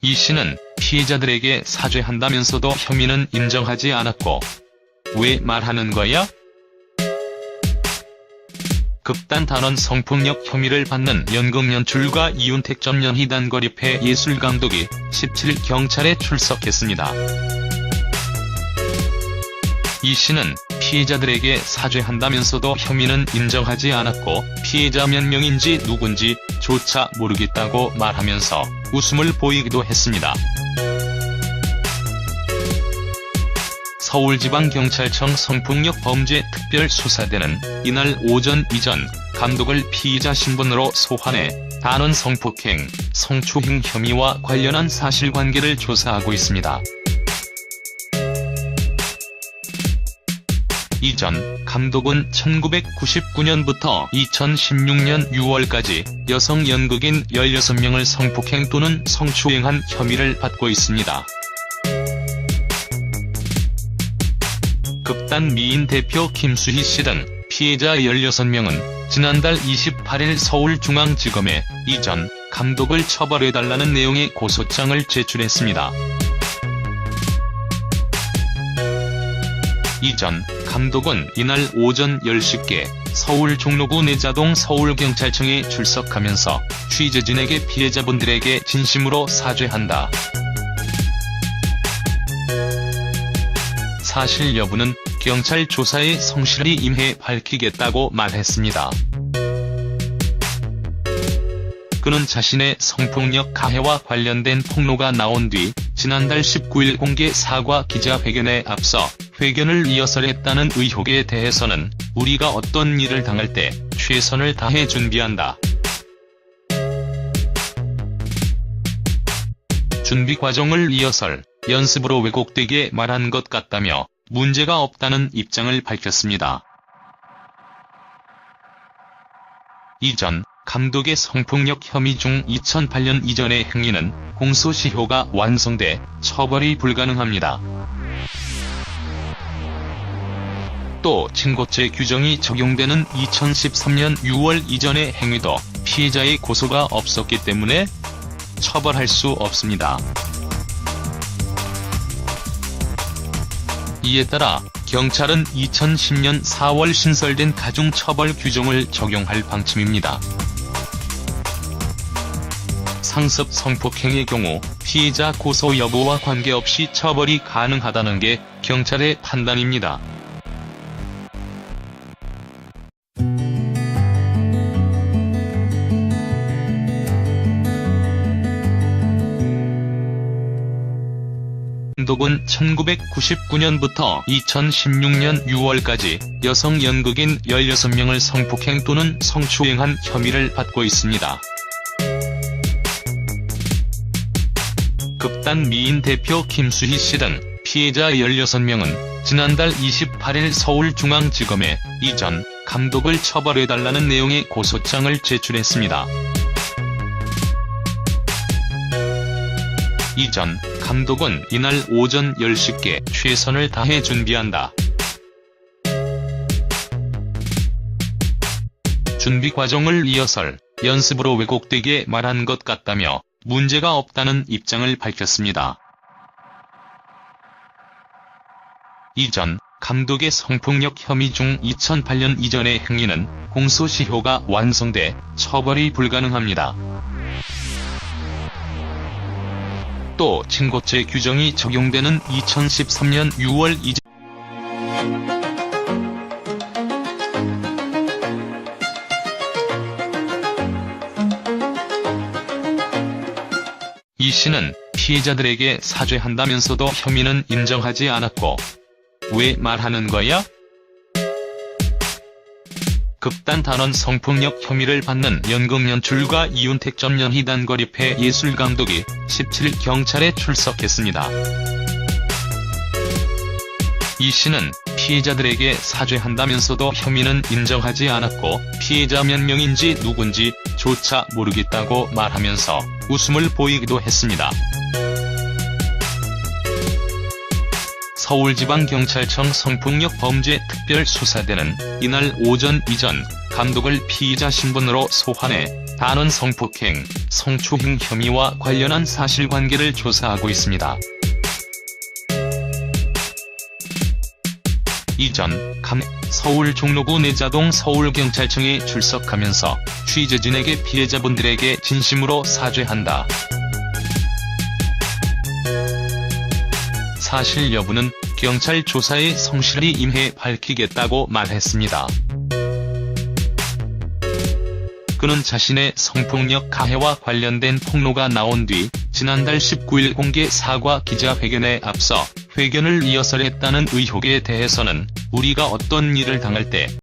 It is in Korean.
이 씨는 피해자들에게 사죄한다면서도 혐의는 인정하지 않았고 왜 말하는 거야? 극단 단원 성폭력 혐의를 받는 연극 연출가 이윤택 전 연희단 거리패 예술감독이 17일 경찰에 출석했습니다. 이 씨는 피해자들에게 사죄한다면서도 혐의는 인정하지 않았고 피해자 몇 명인지 누군지 조차 모르겠다고 말하면서 웃음을 보이기도 했습니다. 서울지방경찰청 성폭력 범죄 특별수사대는 이날 오전 이전 감독을 피의자 신분으로 소환해 단원 성폭행, 성추행 혐의와 관련한 사실관계를 조사하고 있습니다. 이전 감독은 1999년부터 2016년 6월까지 여성 연극인 16명을 성폭행 또는 성추행한 혐의를 받고 있습니다. 극단 미인 대표 김수희 씨 등 피해자 16명은 지난달 28일 서울중앙지검에 이전 감독을 처벌해달라는 내용의 고소장을 제출했습니다. 이전 감독은 이날 오전 10시께 서울 종로구 내자동 서울경찰청에 출석하면서 취재진에게 피해자분들에게 진심으로 사죄한다. 사실 여부는 경찰 조사에 성실히 임해 밝히겠다고 말했습니다. 그는 자신의 성폭력 가해와 관련된 폭로가 나온 뒤 지난달 19일 공개 사과 기자회견에 앞서 회견을 이어설했다는 의혹에 대해서는 우리가 어떤 일을 당할 때 최선을 다해 준비한다. 준비 과정을 이어설, 연습으로 왜곡되게 말한 것 같다며 문제가 없다는 입장을 밝혔습니다. 이전 감독의 성폭력 혐의 중 2008년 이전의 행위는 공소시효가 완성돼 처벌이 불가능합니다. 또 친고죄 규정이 적용되는 2013년 6월 이전의 행위도 피해자의 고소가 없었기 때문에 처벌할 수 없습니다. 이에 따라 경찰은 2010년 4월 신설된 가중처벌 규정을 적용할 방침입니다. 상습 성폭행의 경우 피해자 고소 여부와 관계없이 처벌이 가능하다는 게 경찰의 판단입니다. 감독은 1999년부터 2016년 6월까지 여성 연극인 16명을 성폭행 또는 성추행한 혐의를 받고 있습니다. 극단 미인 대표 김수희 씨 등 피해자 16명은 지난달 28일 서울중앙지검에 이전 감독을 처벌해달라는 내용의 고소장을 제출했습니다. 이전 감독은 이날 오전 10시께 최선을 다해 준비한다. 준비 과정을 이어설, 연습으로 왜곡되게 말한 것 같다며 문제가 없다는 입장을 밝혔습니다. 이전 감독의 성폭력 혐의 중 2008년 이전의 행위는 공소시효가 완성돼 처벌이 불가능합니다. 또 친고죄 규정이 적용되는 2013년 6월 이전 이 씨는 피해자들에게 사죄한다면서도 혐의는 인정하지 않았고 왜 말하는 거야? 극단 단원 성폭력 혐의를 받는 연극 연출가 이윤택 전 연희단 거리패 예술 감독이 17일 경찰에 출석했습니다. 이 씨는 피해자들에게 사죄한다면서도 혐의는 인정하지 않았고 피해자 몇 명인지 누군지 조차 모르겠다고 말하면서 웃음을 보이기도 했습니다. 서울지방경찰청 성폭력 범죄 특별수사대는 이날 오전 이전 감독을 피의자 신분으로 소환해 단원 성폭행, 성추행 혐의와 관련한 사실관계를 조사하고 있습니다. 이전 감 서울 종로구 내자동 서울경찰청에 출석하면서 취재진에게 피해자분들에게 진심으로 사죄한다. 사실 여부는 경찰 조사에 성실히 임해 밝히겠다고 말했습니다. 그는 자신의 성폭력 가해와 관련된 폭로가 나온 뒤 지난달 19일 공개 사과 기자회견에 앞서 회견을 이어서 했다는 의혹에 대해서는 우리가 어떤 일을 당할 때